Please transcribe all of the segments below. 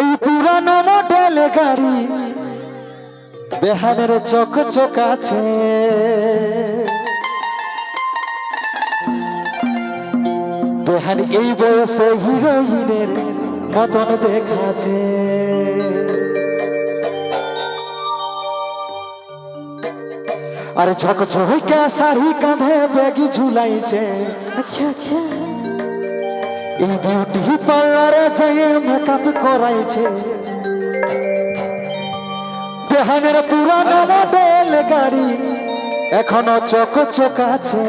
এই পুরানো মডেল গাড়ি বেহানের চোখ চোখ আছে। বেহান এই বয়সে হিরোইনের মতন দেখাছে আরে ঝক ঝইকা শাড়ি কাঁধে ব্যাগি ঝুলাইছে। আচ্ছা আচ্ছা। এই বিউটি পার্লারে যেয়ে মেকআপ করাইছে। বেহানের পুরানো মডেল গাড়ি এখনও চক চক আছে।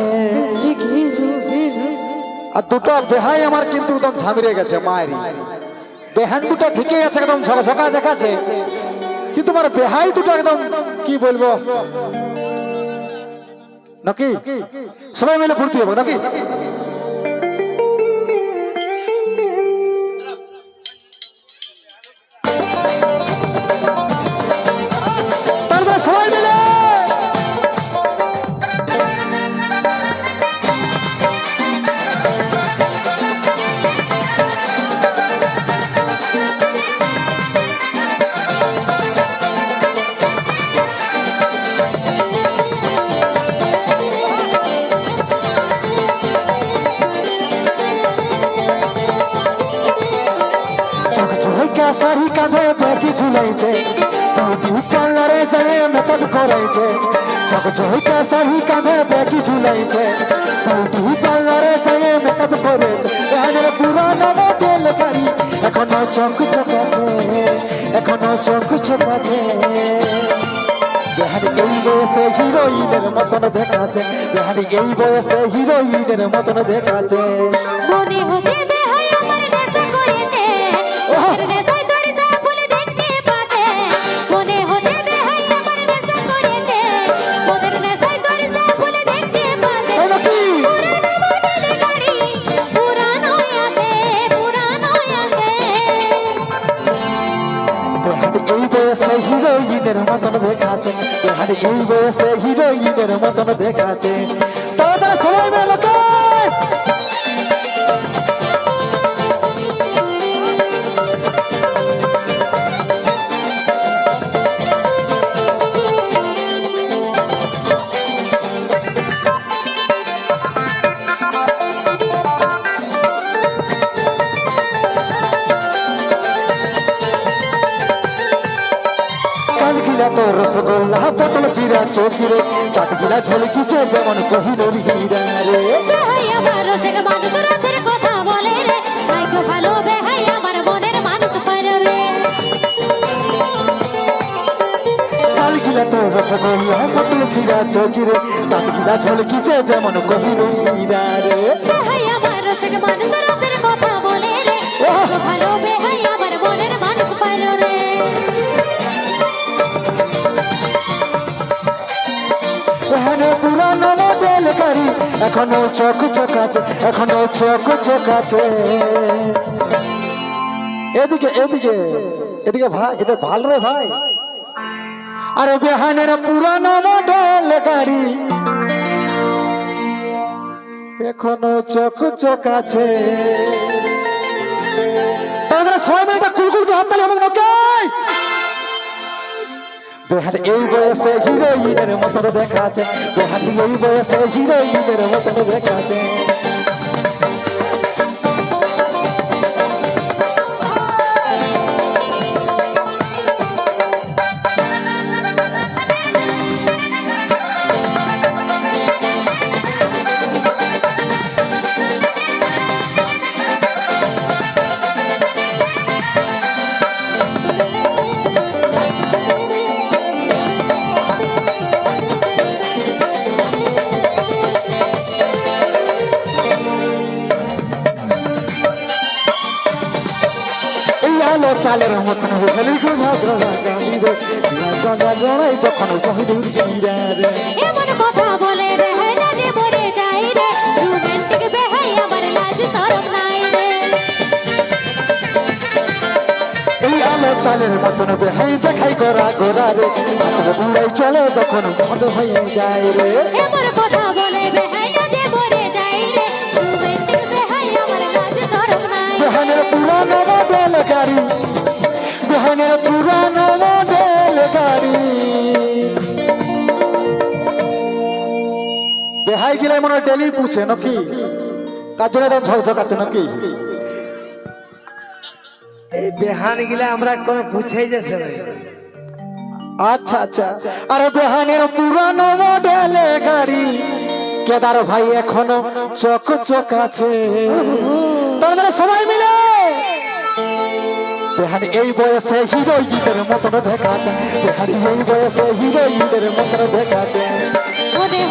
আর দুটো বেহাই আমার কিন্তু একদম ঝামিরে গেছে মায়ের বেহান দুটো ঠিকই আছে, একদম ঝকঝকা দেখাচ্ছে। কিন্তু আমার বেহাই দুটো একদম, কি বলব? নাকি? সবাই মিলে ফুর্তি হবে, নাকি? শাড়ি কাঁধে ব্যাগি ঝুলাইছে। বিউটি পার্লারে যায় মেকআপ করাইছে। চক চকা শাড়ি কাঁধে ব্যাগি ঝুলাইছে। বিউটি পার্লারে যায় মেকআপ করেছে এখানে পুরানো মডেল গাড়ি, এখনও চক চক এখনও চক চক বেহারি এই বয়সে হিরোইনের মতন দেখাচ্ছে। বেহারি এই বয়সে হিরোইনের মতন দেখাচ্ছে। মনে হচ্ছে এই বয়সে হিরোইনের মতন দেখাছে বেহারি এই বয়সে হিরোইনের মতন দেখাচ্ছে। তাড়াতাড়ি সবাই মেলো রসগোল্লা পটল চিরা চোখিরে কাঠগিলা ঝলকিছে যেমন কহিনুর হীরা রে। আমার রসের মানুষ রসের কথা বলে রে। ভাইকে ভালো বেহাই আমার মনের মানুষ পারে রে। তো রসগোল্লা পটল চিরা চোখিরে কাঠগিলা ঝলকিছে যেমন কহিনুর হীরা রে। আমার রসের মানুষ এখনও চোখ চোখ আছে, এখনও চোখ চোখ আছে। এদিকে এদিকে এদিকে ভাই, এটা ভালো রে ভাই। আরে বেহানের পুরানো মডেল গাড়ি। এখনও চোখ চোখ আছে। বেহার এই বয়সে হিরোইনের মতন দেখাছে তোহার এই বয়সে হিরোইনের মতন দেখাচ্ছে চালের মতন হলি গো ঝগড়া গালি রে জগা জড়াই যখন কহিলুর গিরা রে। এমন কথা বলে বেহাই লাজে মরে যাই রে। রোমান্টিক বেহাই আমার লাজ শরম নাই রে। এই আলো চালের মতন বেহাই দেখাই করা গোরা রে। আচর বুড়াই চলে যখন বন্ধ হয়ে যায় রে। এমন কথা বলে বেহাই লাজে মরে যাই রে। রোমান্টিক বেহাই আমার লাজ শরম নাই বেহানের পুরানো মডেল গাড়ি বেহানের পুরানো মডেল গাড়ি বেহাই গেলে মনে হয় ডেলি পুছে নাকি? কার জন্য একদম ঝকঝকাচ্ছে নাকি? এই বেহান গিলা আমরা কোনো বুঝেই যাচ্ছে না আচ্ছা আচ্ছা। আরে বেহানের পুরানো মডেল গাড়ি কেদার ভাই এখনও চক চক আছে তোমাদের সবাই মিলে এই বয়সে হিরোইনের মতন দেখাচ্ছে। বেহান এই বয়সে হিরোইনের মতন দেখা মনে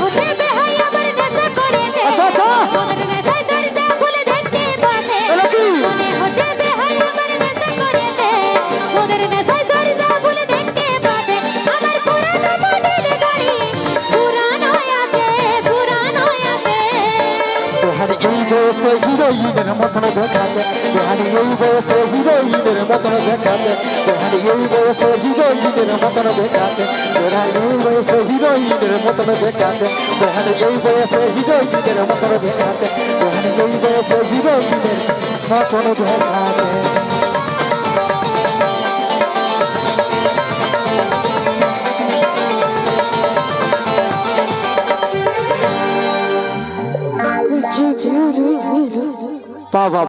হিরোইনের মতন দেখাচ্ছে। বেহানি এই বয়সে হিরোইনের মতন দেখাচ্ছে। বেহানি এই বয়সে হিরোইনের মতন দেখাচ্ছে। বেহানি এই বয়সে হিরোইনের মতন দেখাচ্ছে। বেহানি এই বয়সে হিরোইনের মতন দেখাচ্ছে। বেহানি এই বয়সে হিরোইনের মতন দেখাচ্ছে।